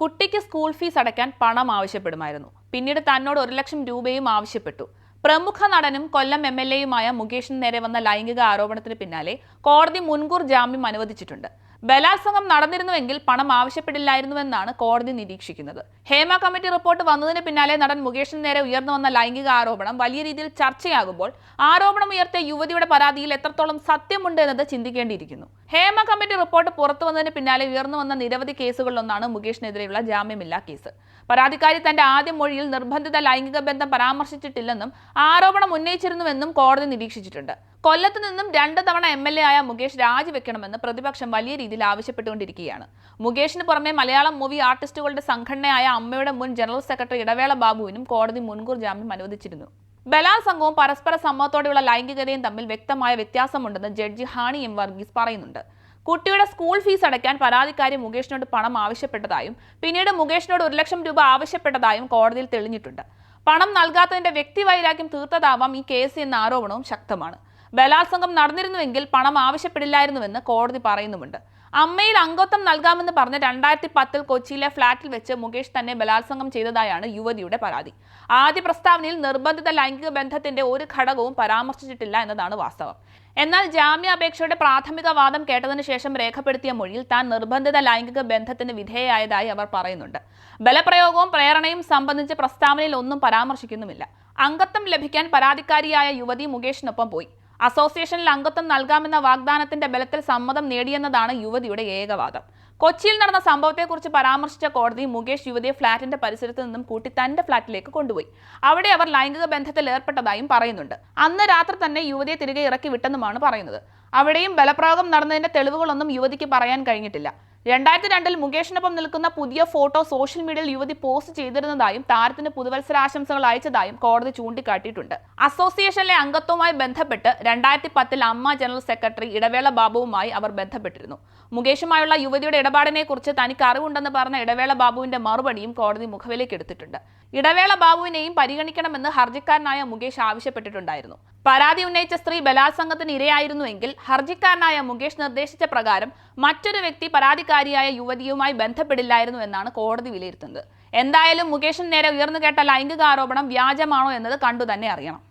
കുട്ടിക്ക് school fees അടയ്ക്കാൻ പണം ആവശ്യപ്പെടുമായിരുന്നു. പിന്നീട് തന്നോട് ഒരു ലക്ഷം രൂപയും ആവശ്യപ്പെട്ടു. പ്രമുഖ നടനും കൊല്ലം എം എൽ എയുമായ മുകേഷിന് നേരെ വന്ന ലൈംഗിക ആരോപണത്തിന് പിന്നാലെ കോടതി മുൻകൂർ ജാമ്യം അനുവദിച്ചിട്ടുണ്ട്. ബലാത്സംഗം നടന്നിരുന്നുവെങ്കിൽ പണം ആവശ്യപ്പെടില്ലായിരുന്നുവെന്നാണ് കോടതി നിരീക്ഷിക്കുന്നത്. ഹേമ കമ്മിറ്റി റിപ്പോർട്ട് വന്നതിന് പിന്നാലെ നടൻ മുകേഷിന് നേരെ ഉയർന്നു വന്ന ലൈംഗിക ആരോപണം വലിയ രീതിയിൽ ചർച്ചയാകുമ്പോൾ ആരോപണം ഉയർത്തിയ യുവതിയുടെ പരാതിയിൽ എത്രത്തോളം സത്യമുണ്ട് എന്നത് ചിന്തിക്കേണ്ടിയിരിക്കുന്നു. ഹേമ കമ്മിറ്റി റിപ്പോർട്ട് പുറത്തു വന്നതിന് പിന്നാലെ ഉയർന്നു വന്ന നിരവധി കേസുകളിലൊന്നാണ് മുകേഷിനെതിരെയുള്ള ജാമ്യമില്ലാ കേസ്. പരാതിക്കാരി തന്റെ ആദ്യ മൊഴിയിൽ നിർബന്ധിത ലൈംഗിക ബന്ധം പരാമർശിച്ചിട്ടില്ലെന്നും ആരോപണം ഉന്നയിച്ചിരുന്നുവെന്നും കോടതി നിരീക്ഷിച്ചിട്ടുണ്ട്. കൊല്ലത്ത് നിന്നും രണ്ട് തവണ എം എൽ എ ആയ മുകേഷ് രാജിവെക്കണമെന്ന് പ്രതിപക്ഷം വലിയ രീതിയിൽ ആവശ്യപ്പെട്ടുകൊണ്ടിരിക്കുകയാണ്. മുകേഷിന് പുറമെ മലയാളം മൂവി ആർട്ടിസ്റ്റുകളുടെ സംഘടനയായ അമ്മയുടെ മുൻ ജനറൽ സെക്രട്ടറി ഇടവേള ബാബുവിനും കോടതി മുൻകൂർ ജാമ്യം അനുവദിച്ചിരുന്നു. ബലാത്സംഗവും പരസ്പര സമ്മതത്തോടെയുള്ള ലൈംഗികതയും തമ്മിൽ വ്യക്തമായ വ്യത്യാസമുണ്ടെന്ന് ജഡ്ജി ഹാണി എം വർഗീസ് പറയുന്നുണ്ട്. കുട്ടിയുടെ സ്കൂൾ ഫീസ് അടയ്ക്കാൻ പരാതിക്കാരി മുകേഷിനോട് പണം ആവശ്യപ്പെട്ടതായും പിന്നീട് മുകേഷിനോട് ഒരു ലക്ഷം രൂപ ആവശ്യപ്പെട്ടതായും കോടതിയിൽ തെളിഞ്ഞിട്ടുണ്ട്. പണം നൽകാത്തതിന്റെ വ്യക്തിവൈരാഗ്യം തീർത്തതാവാം ഈ കേസ് എന്ന ആരോപണവും ശക്തമാണ്. ബലാത്സംഗം നടന്നിരുന്നുവെങ്കിൽ പണം ആവശ്യപ്പെടില്ലായിരുന്നുവെന്ന് കോടതി പറയുന്നുമുണ്ട്. അമ്മയിൽ അംഗത്വം നൽകാമെന്ന് പറഞ്ഞ് രണ്ടായിരത്തി പത്തിൽ കൊച്ചിയിലെ ഫ്ളാറ്റിൽ വെച്ച് മുകേഷ് തന്നെ ബലാത്സംഗം ചെയ്തതായാണ് യുവതിയുടെ പരാതി. ആദ്യ പ്രസ്താവനയിൽ നിർബന്ധിത ലൈംഗിക ബന്ധത്തിന്റെ ഒരു ഘടകവും പരാമർശിച്ചിട്ടില്ല എന്നതാണ് വാസ്തവം. എന്നാൽ ജാമ്യാപേക്ഷയുടെ പ്രാഥമിക വാദം കേട്ടതിനു ശേഷം രേഖപ്പെടുത്തിയ മൊഴിയിൽ താൻ നിർബന്ധിത ലൈംഗിക ബന്ധത്തിന് വിധേയയായതായി അവർ പറയുന്നുണ്ട്. ബലപ്രയോഗവും പ്രേരണയും സംബന്ധിച്ച് പ്രസ്താവനയിൽ ഒന്നും പരാമർശിക്കുന്നുമില്ല. അംഗത്വം ലഭിക്കാൻ പരാതിക്കാരിയായ യുവതി മുകേഷിനൊപ്പം പോയി. അസോസിയേഷനിൽ അംഗത്വം നൽകാമെന്ന വാഗ്ദാനത്തിന്റെ ബലത്തിൽ സമ്മതം നേടിയെന്നതാണ് യുവതിയുടെ ഏകവാദം. കൊച്ചിയിൽ നടന്ന സംഭവത്തെക്കുറിച്ച് പരാമർശിച്ച കോടതി മുകേഷ് യുവതിയെ ഫ്ളാറ്റിന്റെ പരിസരത്ത് നിന്നും കൂട്ടി തന്റെ ഫ്ളാറ്റിലേക്ക് കൊണ്ടുപോയി. അവിടെ അവർ ലൈംഗിക ബന്ധത്തിൽ ഏർപ്പെട്ടതായും പറയുന്നുണ്ട്. അന്ന് രാത്രി തന്നെ യുവതിയെ തിരികെ ഇറക്കി വിട്ടെന്നുമാണ് പറയുന്നത്. അവിടെയും ബലപ്രയോഗം നടന്നതിന്റെ തെളിവുകളൊന്നും യുവതിക്ക് പറയാൻ കഴിഞ്ഞിട്ടില്ല. രണ്ടായിരത്തി രണ്ടിൽ മുകേഷിനൊപ്പം നിൽക്കുന്ന പുതിയ ഫോട്ടോ സോഷ്യൽ മീഡിയയിൽ യുവതി പോസ്റ്റ് ചെയ്തിരുന്നതായും താരത്തിന് പുതുവത്സരാശംസകൾ അയച്ചതായും കോടതി ചൂണ്ടിക്കാട്ടിയിട്ടുണ്ട്. അസോസിയേഷനിലെ അംഗത്വവുമായി ബന്ധപ്പെട്ട് രണ്ടായിരത്തി പത്തിൽ അമ്മ ജനറൽ സെക്രട്ടറി ഇടവേള ബാബുവുമായി അവർ ബന്ധപ്പെട്ടിരുന്നു. മുകേഷുമായുള്ള യുവതിയുടെ ഇടപാടിനെ കുറിച്ച് തനിക്ക് അറിവുണ്ടെന്ന് പറഞ്ഞ ഇടവേള ബാബുവിന്റെ മറുപടിയും കോടതി മുഖവിലേക്ക് എടുത്തിട്ടുണ്ട്. ഇടവേള ബാബുവിനെയും പരിഗണിക്കണമെന്ന് ഹർജിക്കാരനായ മുകേഷ് ആവശ്യപ്പെട്ടിട്ടുണ്ടായിരുന്നു. പരാതി ഉന്നയിച്ച സ്ത്രീ ബലാത്സംഗത്തിന് ഇരയായിരുന്നുവെങ്കിൽ ഹർജിക്കാരനായ മുകേഷ് നിർദ്ദേശിച്ച പ്രകാരം മറ്റൊരു വ്യക്തി പരാതിക്കാരിയായ യുവതിയുമായി ബന്ധപ്പെടില്ലായിരുന്നു എന്നാണ് കോടതി വിലയിരുത്തുന്നത്. എന്തായാലും മുകേഷിന് നേരെ ഉയർന്നു കേട്ട ലൈംഗിക ആരോപണം വ്യാജമാണോ എന്നത് കണ്ടു തന്നെ അറിയണം.